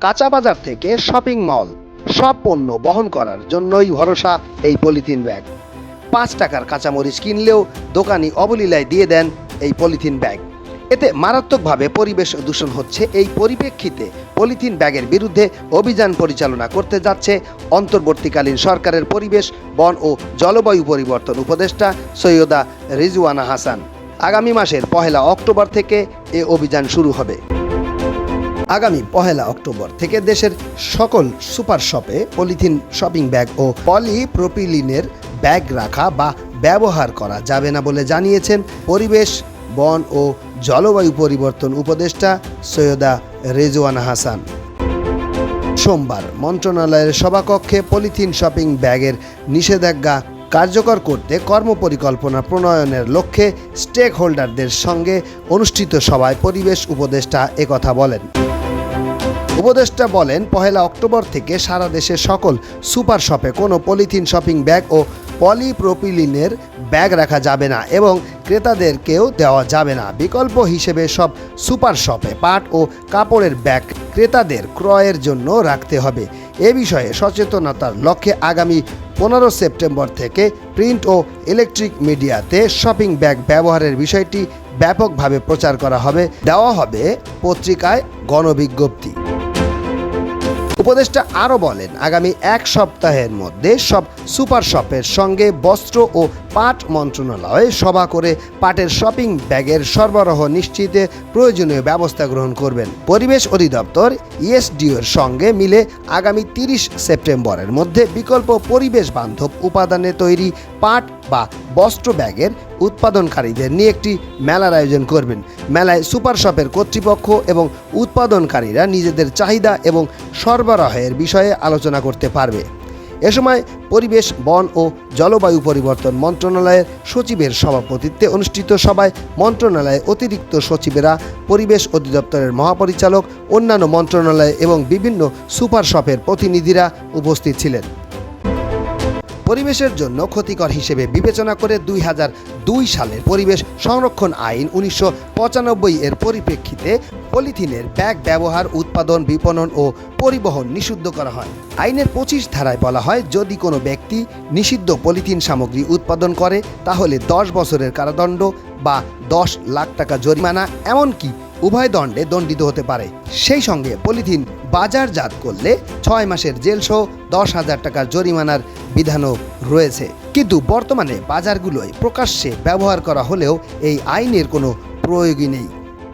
কাঁচা বাজার থেকে শপিং মল, সব পণ্য বহন করার জন্যই ভরসা এই পলিথিন ব্যাগ। পাঁচ টাকার কাঁচামরিচ কিনলেও দোকানি অবলীলায় দিয়ে দেন এই পলিথিন ব্যাগ। এতে মারাত্মকভাবে পরিবেশ দূষণ হচ্ছে। এই পরিপ্রেক্ষিতে পলিথিন ব্যাগের বিরুদ্ধে অভিযান পরিচালনা করতে যাচ্ছে অন্তর্বর্তীকালীন সরকারের পরিবেশ, বন ও জলবায়ু পরিবর্তন উপদেষ্টা সৈয়দা রিজওয়ানা হাসান। আগামী মাসের পহেলা অক্টোবর থেকে এ অভিযান শুরু হবে। আগামী পহেলা অক্টোবর থেকে দেশের সকল সুপার শপে পলিথিন শপিং ব্যাগ ও পলিপ্রোপিলিনের ব্যাগ রাখা বা ব্যবহার করা যাবে না বলে জানিয়েছেন পরিবেশ, বন ও জলবায়ু পরিবর্তন উপদেষ্টা সৈয়দা রেজওয়ানা হাসান। সোমবার মন্ত্রণালয়ের সভাকক্ষে পলিথিন শপিং ব্যাগের নিষেধাজ্ঞা কার্যকর করতে কর্মপরিকল্পনা প্রণয়নের লক্ষ্যে স্টেক হোল্ডারদের সঙ্গে অনুষ্ঠিত সভায় পরিবেশ উপদেষ্টা একথা বলেন। উপদেষ্টা বলেন, পহেলা অক্টোবর থেকে সারা দেশে সকল সুপার শপে কোনো পলিথিন শপিং ব্যাগ ও পলিপ্রোপিলিনের ব্যাগ রাখা যাবে না এবং ক্রেতাদেরকেও দেওয়া যাবে না। বিকল্প হিসেবে সব সুপার শপে পাট ও কাপড়ের ব্যাগ ক্রেতাদের ক্রয়ের জন্য রাখতে হবে। এ বিষয়ে সচেতনতার লক্ষ্যে আগামী পনেরো সেপ্টেম্বর থেকে প্রিন্ট ও ইলেকট্রিক মিডিয়াতে শপিং ব্যাগ ব্যবহারের বিষয়টি ব্যাপকভাবে প্রচার করা হবে। দেওয়া হবে পত্রিকায় গণবিজ্ঞপ্তি। উপদেষ্টা আরও বলেন আগামী এক সপ্তাহের মধ্যে সব সুপার শপের সঙ্গে বস্ত্র ও পাট মন্ত্রণালয় সভা করে পাটের শপিং ব্যাগের সরবরাহ নিশ্চিতে প্রয়োজনীয় ব্যবস্থা গ্রহণ করবেন। পরিবেশ অধিদপ্তর ইএসডিওর সঙ্গে মিলে আগামী তিরিশ সেপ্টেম্বরের মধ্যে বিকল্প পরিবেশ বান্ধব উপাদানে তৈরি পাট বা বস্ত্র ব্যাগের উৎপাদনকারীদের নিয়ে একটি মেলার আয়োজন করবেন। মেলায় সুপার শপের কর্তৃপক্ষ এবং উৎপাদনকারীরা নিজেদের চাহিদা এবং সরবরাহের বিষয়ে আলোচনা করতে পারবে। এ সময় পরিবেশ, বন ও জলবায়ু পরিবর্তন মন্ত্রণালয়ের সচিবের সভাপতিত্বে অনুষ্ঠিত সভায় মন্ত্রণালয়ে অতিরিক্ত সচিবেরা, পরিবেশ অধিদপ্তরের মহাপরিচালক, অন্যান্য মন্ত্রণালয় এবং বিভিন্ন সুপার শপের প্রতিনিধিরা উপস্থিত ছিলেন। পরিবেশের জন্য ক্ষতিকর হিসেবে বিবেচনা করে দুই হাজার দুই সালের পরিবেশ সংরক্ষণ আইন উনিশশো পঁচানব্বই এর পরিপ্রেক্ষিতে পলিথিনের ব্যাগ ব্যবহার, উৎপাদন, বিপণন ও পরিবহন নিষিদ্ধ করা হয়। আইনের পঁচিশ ধারায় বলা হয়, যদি কোনো ব্যক্তি নিষিদ্ধ পলিথিন সামগ্রী উৎপাদন করে, তাহলে দশ বছরের কারাদণ্ড বা দশ লাখ টাকা জরিমানা, এমনকি উভয় দণ্ডে দণ্ডিত হতে পারে। সেই সঙ্গে পলিথিন বাজারজাত করলে ছয় মাসের জেল সহ দশ হাজার টাকার জরিমানার বিধানও রয়েছে। কিন্তু বর্তমানে বাজারগুলোয় প্রকাশ্যে ব্যবহার করা হলেও এই আইনের কোনো প্রয়োগই নেই।